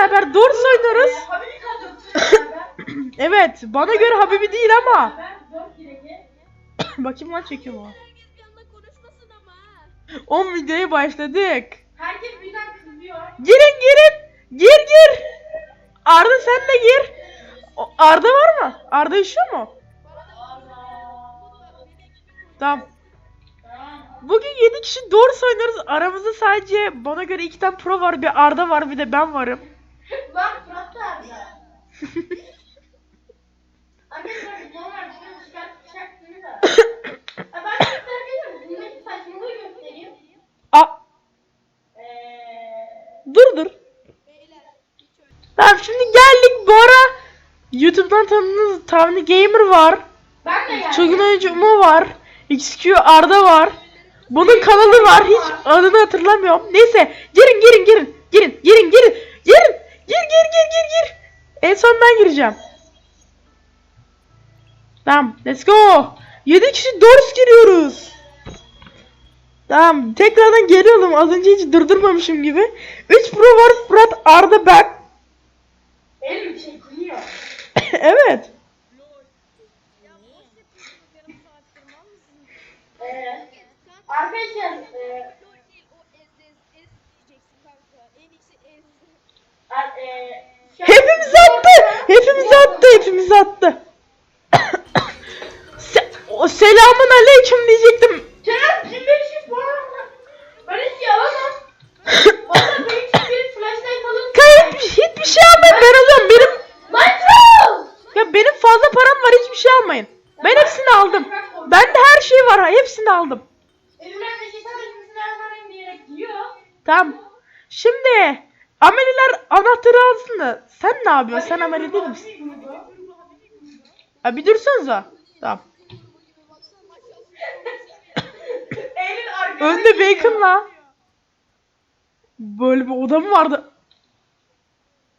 beraber Dors beraber. Evet bana göre Habibi değil ama. Bakayım lan çekiyor mu? Herkes bir anda konuşmasın ama. 10 videoya başladık. Herkes birden kızıyor. Girin girin. Gir gir. Arda sen de gir. Arda var mı? Arda yaşıyor mu? Tamam. Bugün 7 kişi doğru oynuyoruz. Aramızda sadece bana göre 2 tane pro var. Bir Arda var bir de ben varım. Lan Fırat da arada. Arkadaşlar normal şunu çıkartacaktınız da. Ha, Ben size arkadaşlar bundaki saçmalığı göstereyim. Aa, Eee... dur dur. Tamam şimdi geldik. Bu ara YouTube'dan tanıdığınız Tavni Gamer var. Ben de geldim. Çılgın oyuncu Mu var. XQ Arda var. Bunun kanalı var. Hiç adını hatırlamıyorum. Neyse. Girin girin girin. Girin girin girin. Girin. Gir gir gir gir gir. En son ben gireceğim. Tamam. Let's go. 7 kişi Dors giriyoruz. Tamam. Tekrardan geliyorum. Az önce hiç durdurmamışım gibi. 3 pro var. Fırat, Arda, ben. Elim çekiliyor. evet. Ya boş yapıyorsun yarım Hepimiz attı. Hepimiz attı. Se o selamun aleyküm diyecektim. Kerem 1500 puan. Ben hiç yalamam. Valla ben hiç bir flashlight. Kayıp hiçbir şey almayın. Ben alıyorum. Benim ya benim fazla param var. Hiçbir şey almayın. Ben hepsini aldım. Bende her şey var. Hepsini aldım. Elimden bir şey diyerek diyor. Tamam. Şimdi ameliler anahtarı alsın da sen ne yapıyorsun? Sen ameli değil misin? Ha bir dursanıza. Tamam. Önde bacon'la. Böyle bir oda mı vardı?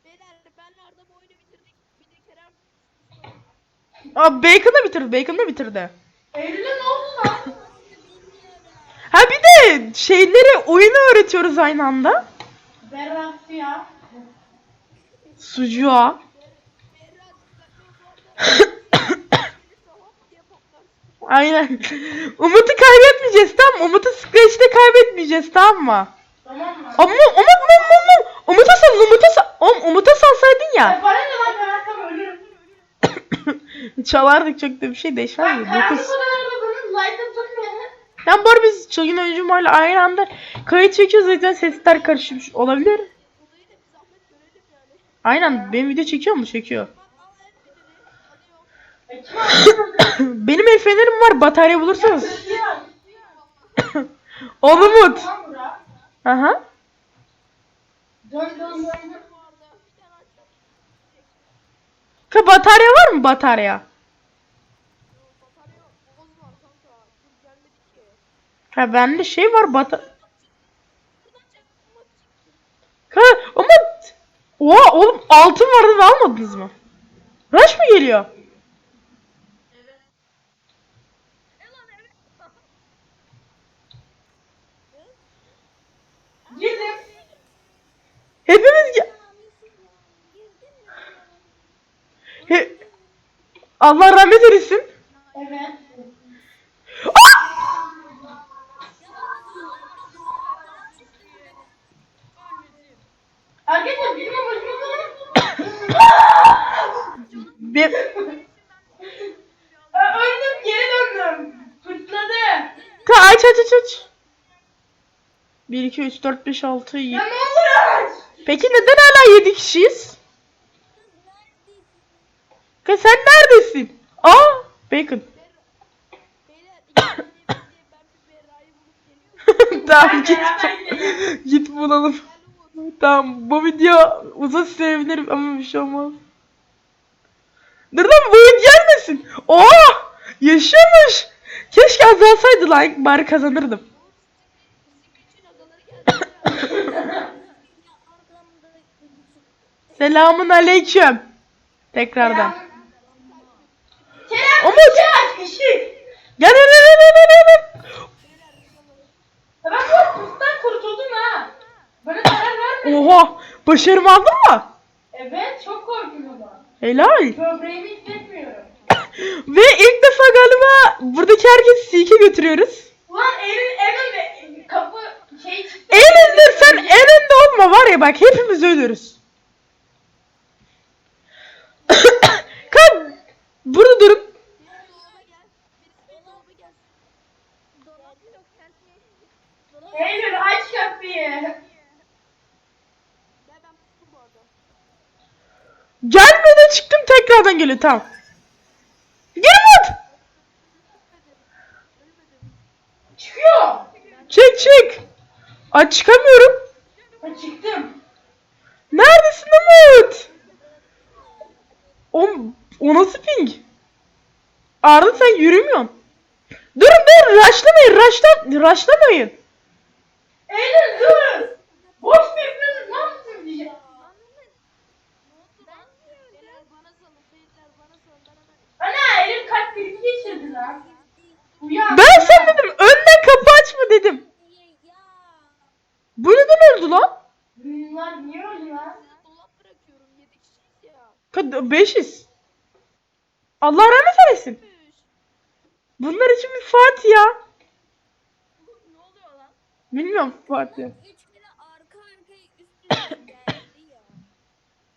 Beyler benler de bu oyunu bitirdik. Bir de Kerem Aa Bacon da bitirdi. Bacon da bitirdi. Eylül'e ne oldu lan? Ha bir de şeyleri oyunu öğretiyoruz aynı anda. Berrak ya. Sucuğa. Aynen. Umut'u kaybetmeyeceğiz tamam mı? Umut'u Scratch'te kaybetmeyeceğiz tamam mı? Tamam mı? Ama Umut Umut Umut Umut Umut'a sal Umut'a sal Oğlum, Umut'a salsaydın Ya. ya. Bana ne lan ben atsam ölürüm. Çalardık çok da bir şey değişmez Ben mi? karanlık 9. odalarda bunun light'ı bu arada biz çılgın oyuncumlarla aynı anda kayıt çekiyoruz o yüzden sesler karışmış olabilir. Aynen benim video çekiyor mu? Çekiyor. Benim el fenerim var batarya bulursanız. Ya. Ol Umut. Aha. Ka batarya var mı? Batarya yok. Boğaz var kanka. Dur gelmedi ki. Ha bende şey var bata... Ka Umut. Oha oğlum altın vardı da almadınız mı? Rush mı geliyor? Hepimiz ge- He- Allah rahmet eylesin. Evet. Bir... Öldüm geri döndüm. Fırtladı. Ka aç aç aç aç. 1 2 3 4 5 6 7. Ya ne olur aç. Peki neden hala 7 kişiyiz? Ka sen neredesin? Aa, Bacon. Tamam git. git bulalım. Tamam bu video uzun sürebilir ama bir şey olmaz. Dur lan bu oyun gelmesin. Oha! Yaşıyormuş. Keşke azalsaydı lan bari kazanırdım. Selamun aleyküm. Tekrardan. Kerem Umut! aç ışık. Gel gel gel gel gel Ben bu hırstan kurtuldum ha. Bana zarar verme. Oha! Başarımı aldın mı? Evet çok korkuyorum. Helal. Böbreğimi hissetmiyorum. Ve ilk defa galiba buradaki herkesi sike götürüyoruz. Ulan en önde kapı şey çıktı. En önde sen en önde olma var ya bak hepimiz ölürüz. Kan burada durun. Eylül aç kapıyı. Ben ben pustum bu arada. Gelmeden çıktım tekrardan geliyor tamam. Ölmedim. Çıkıyor. Çık çık. Ay çıkamıyorum. Ha, çıktım. Neredesin Umut? O, o nasıl ping? Arda sen yürümüyorsun. Durun durun rushlamayın rushla, rushlamayın. Eylül dur. Boş bekliyorsun. Ne yaptın diyeceğim. Beyler bana salın. Beyler bana salın. Ben hemen Ana Eylül kalp krizi Uyan. Ben sen dedim önden kapı açma dedim. Bu neden öldü lan? Bunlar niye öldü lan? size dolap bırakıyorum. 7 kişiyiz ya. Kad- Beşiz. Allah rahmet eylesin. Bunlar için bir Fatiha. Bilmiyorum Fatiha.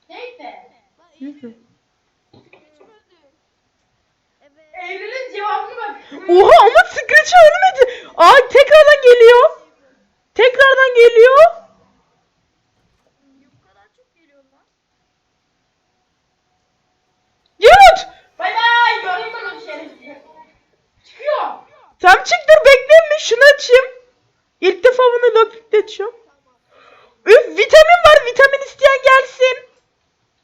Neyse. Neyse. Kim öldü? Evet. Eylül'ün cevabını bak. Oha ama Screech ölmedi. Aa tekrardan geliyor. Tekrardan geliyor. Yunus. Bay bay. Gördüm ben o şerefsizi. Çıkıyor. Tam çık dur bekleyin mi? Şunu açayım. İlk defa bunu Lockpick'te açıyorum. Üf vitamin var. Vitamin isteyen gelsin.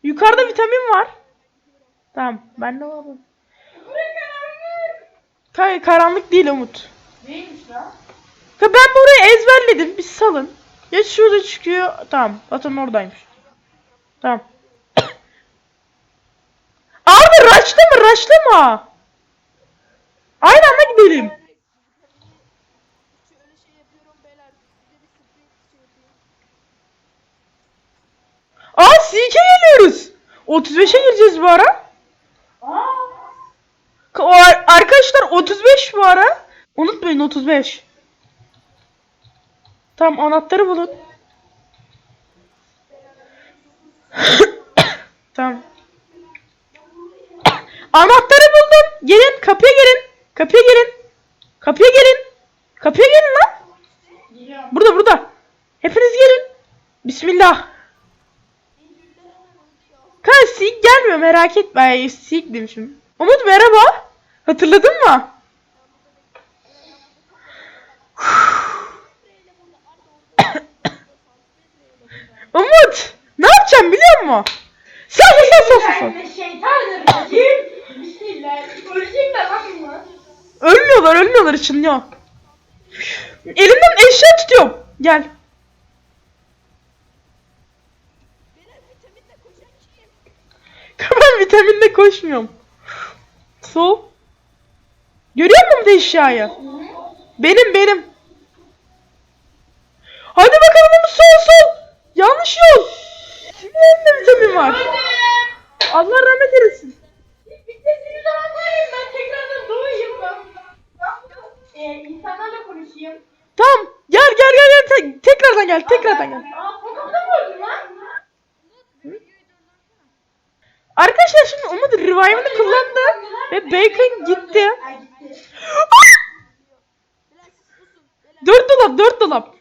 Yukarıda vitamin var. Tamam ben de varım. Buraya karanlık. Değil Umut. Neymiş lan? Ya ben burayı ezberledim. Bir salın. Ya şurada çıkıyor. Tamam. Zaten oradaymış. Tamam. Abi raşlama raşlama. Aynı anda gidelim. Aa CK geliyoruz. 35'e gireceğiz bu ara. Aa. Arkadaşlar 35 bu ara. Unutmayın 35. Tamam anahtarı bulun. tamam. Anahtarı buldum. Gelin kapıya gelin. Kapıya gelin. Kapıya gelin. Kapıya gelin lan. Burada burada. Hepiniz gelin. Bismillah. Kanka Sik gelmiyor merak etme. Ay, Sik demişim. Umut merhaba. Hatırladın mı? Umut ne yapacağım biliyor musun? Sen sen sen sen sen. Ölmüyorlar ölmüyorlar ışınlıyor. Elimden eşya tutuyorum. Gel. Ben vitaminle koşmuyorum. Sol. Görüyor musun bu eşyayı? Benim benim. Hadi bakalım Umut sol sol. Yanlış yol. Kimin elinde vitamin var? Allah rahmet eylesin. Ee. Tamam. Gel gel gel gel. Te- tekrardan gel. Tekrardan gel. Aa son kapıda mı öldün lan? Arkadaşlar şimdi Umut revive'ını kullandı ve Bacon gitti. Ay gitti. Beyler siz susun. Beyler Dört dolap, dört dolap.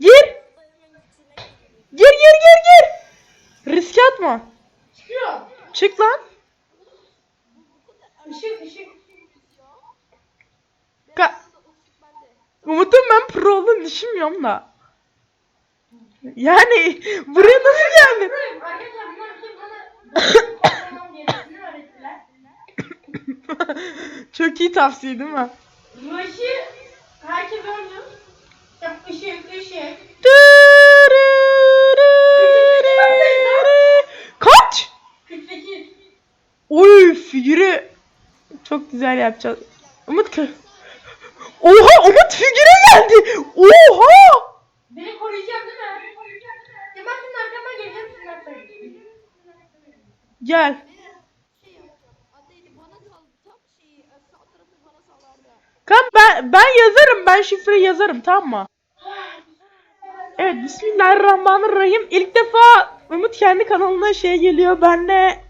Gir. Gir gir gir gir. Riske atma. Çıkıyor. Çık lan. Işık ışık. Ka-. Umut'un ben pro olduğunu düşünmüyorum da. Yani buraya nasıl geldin? Çok iyi tavsiye değil mi? Bu ışığı herkes öldü. Ya ışık ışık. Kaç? 48. Oy figürü çok güzel yapacağız. Umut kı... Oha Umut figüre geldi. Oha! Beni koruyacak değil mi? Ya ben senin arkamdan geleceğim sizin arkamdan. Gel. Şey yapacağım. Adıydı bana sal. Tam şeyi e, sağ tarafı bana salardı. Kan ben ben yazarım. Ben şifreyi yazarım tamam mı? Evet Bismillahirrahmanirrahim. İlk defa Umut kendi kanalına şey geliyor. Ben de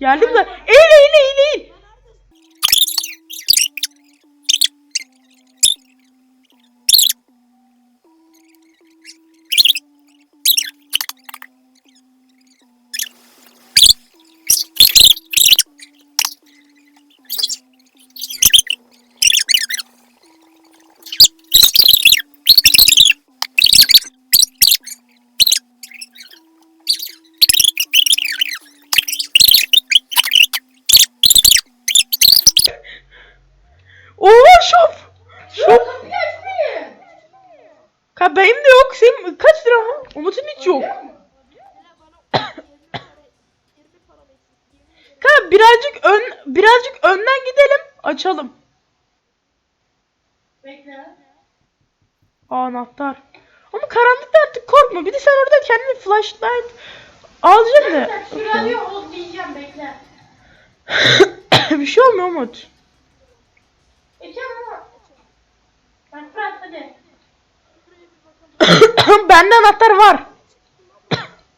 geldim de eğil eğil eğil eğil. Birazcık ön birazcık önden gidelim. Açalım. Bekle. Aa, anahtar. Ama karanlıkta artık korkma. Bir de sen orada kendine flashlight alacaksın da. Bir hoz diyeceğim bekle. bir şey olmuyor Umut. Geçeceğim ama. Bak Fırat hadi. Bende anahtar var.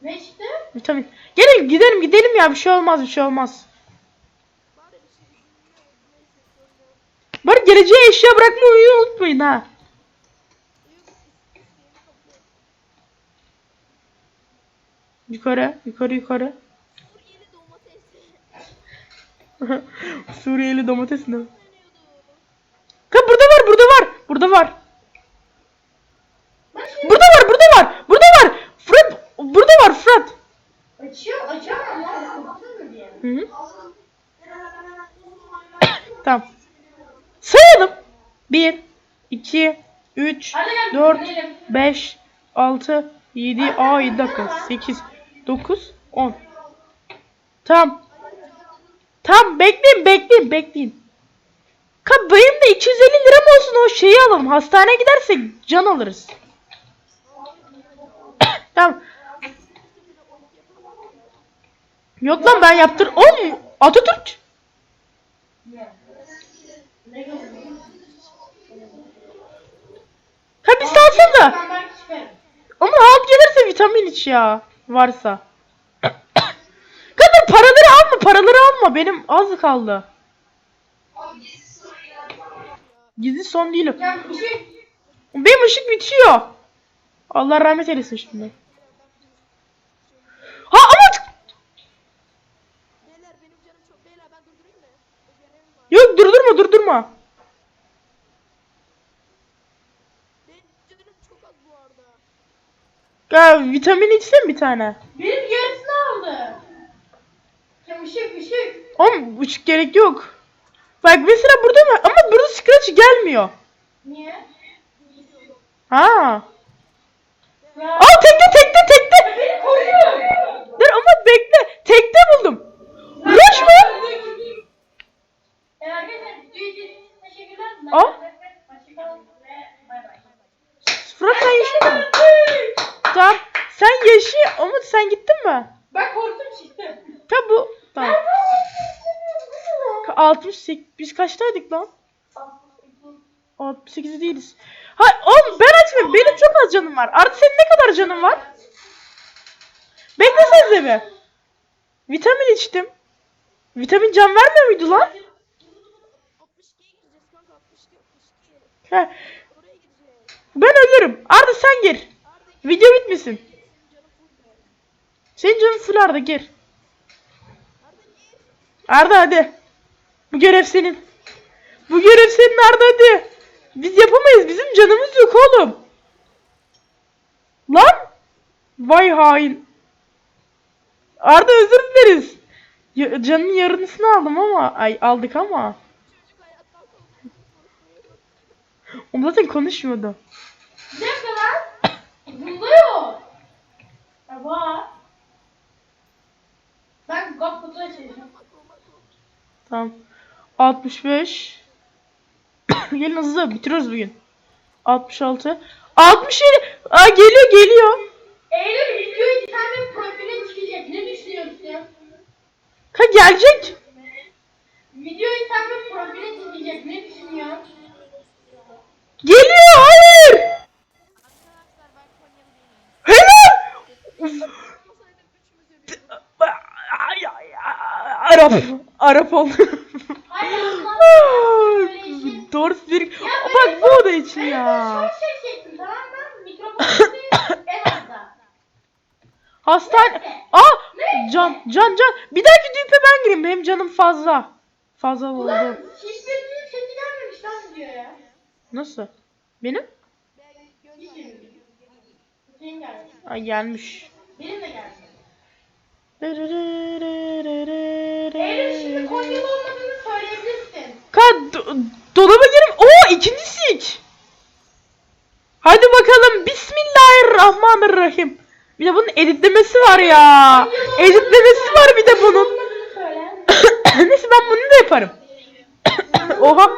Ne çıktı? Vitamin. Gelin gidelim gidelim ya bir şey olmaz bir şey olmaz. Bari bir şey bilmiyorum. Neyse sorun yok. Bari geleceğe eşya bırakmayı unutmayın ha. Yukarı yukarı yukarı. Suriyeli domates ne? Dönüyordu. Ka burada var burada var. Burada var. Bak şimdi Burada var burada var. Burada var. Fırat burada var Fırat. açıyor açamam lan. Kapatsın mı diye. Hı -hı. Tamam. Sayalım. 1 2 3 Hadi gel, 4 gidelim. 5 6 7 Aa 7 dakika 8 9 10 Tamam. Tamam bekleyin bekleyin bekleyin. Ka benim de 250 liram olsun o şeyi alalım. Hastaneye gidersek can alırız. tamam. Yok lan ben yaptır. Oğlum Atatürk. Ne? Ha bir salsana. Ben belki çıkarım. Ama halt gelirse vitamin iç ya. Varsa. Kadın paraları alma paraları alma. Benim az kaldı. Gizli son değil o. Ya bir şey. Benim ışık bitiyor. Allah rahmet eylesin şimdi. Ha ama ben yok durdurma durdurma. Benim canım çok az bu arada. Ya vitamin içsin bir tane. Benim yarısını aldı. Ya ışık ışık. Oğlum ışık gerek yok. Bak mesela burada mı? Ama burada scratch gelmiyor. Niye? Ha. Ya. Aa tekte tekte tekte. Beni koruyor. Dur ama bekle. Tekte buldum. Rush mu? E, arkadaşlar teşekkürler. Aa. Hoşçakalın ve bay bay. Fırat sen yaşıyor musun? Tamam. Sen yaşıyor. Umut sen gittin mi? Ben korktum çıktım. Ta bu. Tamam. Ka- 68. Biz kaçtaydık lan? 68 değiliz. Ha oğlum ben açmıyorum. Benim çok az canım var. Artı senin ne kadar canın var? Beklesenize bir. Vitamin içtim. Vitamin can vermiyor muydu lan? 62'ye gireceğiz kanka 62 62. He, Oraya gireceğiz. ben ölürüm. Arda sen gir. Video bitmesin. senin canın full be. Senin canın full Arda gir. Arda hadi. Bu görev senin. Bu görev senin Arda hadi. Biz yapamayız. Bizim canımız yok oğlum. Lan. Vay hain. Arda özür dileriz. Ya- canın yarısını aldım ama. Ay aldık ama. O zaten konuşmuyordu. Bir dakika lan. Bunda yok. Var. Ben kutu açacağım. Tamam. 65. Gelin hızlı bitiriyoruz bugün. 66 67 Aa geliyor geliyor. Eylül videoyu kendi profiline çıkacak. Ne düşünüyorsun? Ha gelecek. Videoyu sen bir profiline çıkacak. Ne düşünüyorsun? Geliyor hayır. Arkadaşlar ben Konyalı değilim. Helal. Olmasaydım üçümüz de Ay, ay, ay, Arap. Arap. Söyleşin. Doğru bir. Bak bu oda için ya. azda. Hastane. Aa can can can. Bir dahaki düğüpe ben gireyim. Benim canım fazla. Fazla Ulan oldu. şişmediğin sesi gelmemiş lan diyor ya. Nasıl? Benim? Ay gelmiş. Benim de gelmiş. Eylül şimdi Konyalı olmadığını söyleyebilirsin. Ka do- dolaba girim. Oo ikinci sik. Hadi bakalım. Bismillahirrahmanirrahim. Bir de bunun editlemesi var ya. Editlemesi var bir de bunun. Neyse ben bunu da yaparım. Oha.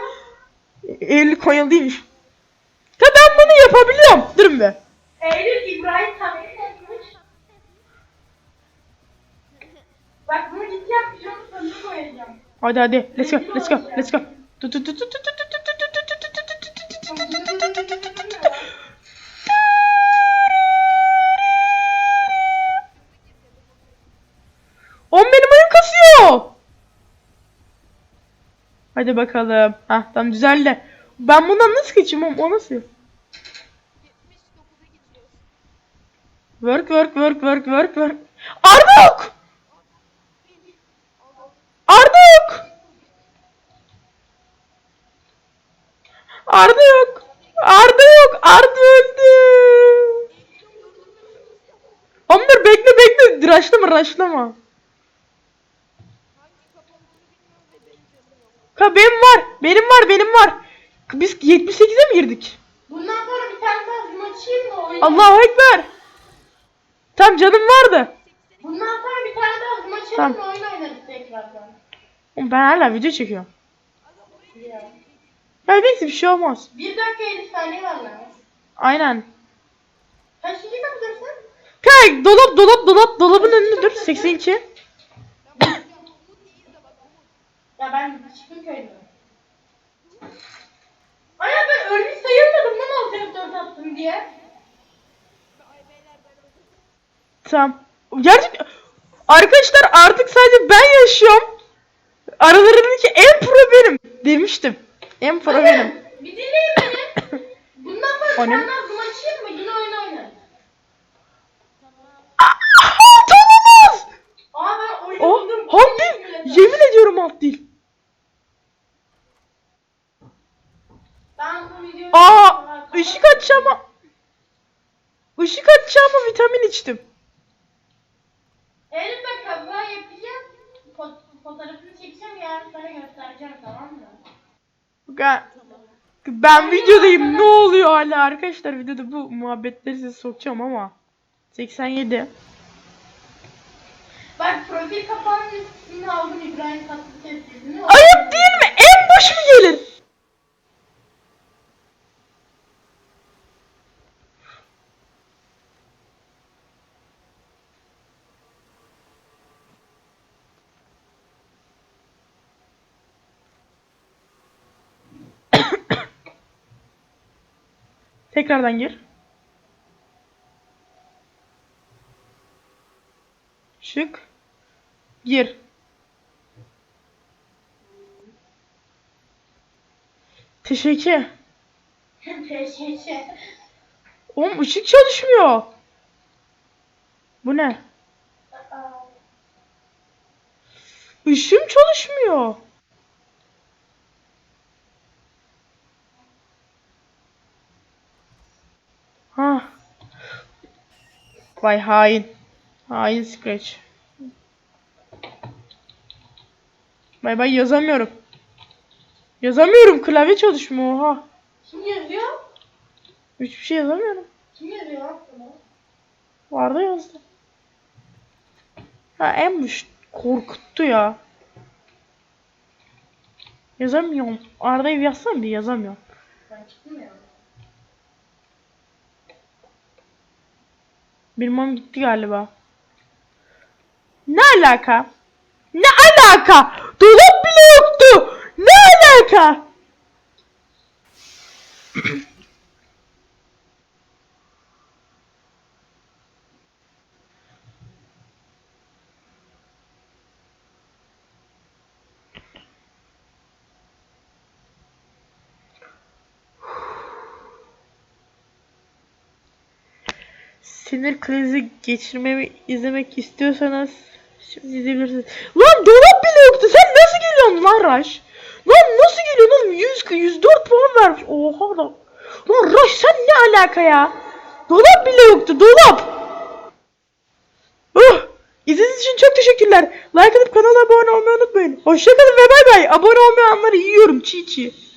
Eylül Konyalı değilmiş. Ya ben bunu yapabiliyorum. Durun be. Eylül İbrahim tabii koyacağım. Hadi hadi. Let's go. Let's go. Let's go. Tut, tut, tut, tut, tut, tut, tut, tut, tut, tut, tut, tut, tut, tut, tut, tut, tut. On benim oyun kasıyor. Hadi bakalım. Hah tamam düzeldi. Ben bundan nasıl geçeyim? O nasıl? 79'a gidiyoruz. Work work work work work work. Arda yok. Arda yok. Arda yok. Arda yok. Arda öldü. Dur bekle bekle. Raşlama raşlama. Ha benim var. Benim var benim var. Biz 78'e mi girdik? Bundan sonra bir tane daha zoom açayım mı oyun? Allahu Ekber. Tam canım vardı. Bundan sonra bir tane daha zoom açalım Tamam. mı oyun oynarız tekrardan. Oğlum ben hala video çekiyorum. Ya. Ya neyse bir şey olmaz. Bir dakika 50 saniye var lan. Aynen. Kaç dakika kapatıyorsun? Kay dolap dolap dolap dolabın önünde dur 82. Ya ben çıktım köyden. Ay ya ben ölmüş sayılmadım lan alt F4 attım diye. Tamam. Gerçek Arkadaşlar artık sadece ben yaşıyorum. Aralarındaki en pro benim demiştim. En pro benim. Bir dinleyin beni. Bundan sonra O tane daha zoom açayım mı? Yine oyun oynarız. Olamaz. Aa ben oyunu Oh, buldum. değil. Yemin ediyorum alt değil. Ben bu videoyu... Aa, ışık açacağıma ışık açacağıma vitamin içtim. Elif ben kaza yapacağım. Fo- fotoğrafını çekeceğim yarın sana göstereceğim tamam mı? Ben, ben videodayım. Ne oluyor hala arkadaşlar? Videoda bu muhabbetleri size sokacağım ama. 87. Bak profil kapağının üstünü aldım İbrahim Tatlıses'ini. Ayıp değil mi? En boş mu gelir? Tekrardan gir. Şık. Gir. Teşekkür. Teşekkür. Oğlum ışık çalışmıyor. Bu ne? Işığım çalışmıyor. Ha. Vay hain. Hain Scratch. Bay bay yazamıyorum. Yazamıyorum. Klavye çalışmıyor. Oha. Kim yazıyor? Hiçbir şey yazamıyorum. Kim yazıyor lan bunu? Vardı yazdı. Ha Emmuş korkuttu ya. Yazamıyorum. Arda'yı yazsana bir yazamıyorum. Ben çıktım Bilmem gitti galiba. Ne alaka? Ne alaka? Dolap bile yoktu. Ne alaka? Sinir krizi geçirmemi izlemek istiyorsanız şimdi izleyebilirsiniz. Lan dolap bile yoktu. Sen nasıl geliyorsun lan Raş? Lan nasıl geliyorsun oğlum? 100, 104 puan vermiş. Oha lan. Lan Raş sen ne alaka ya? Dolap bile yoktu. Dolap. Oh, izlediğiniz için çok teşekkürler. Like atıp kanala abone olmayı unutmayın. Hoşçakalın ve bay bay. Abone olmayanları yiyorum çiğ çiğ.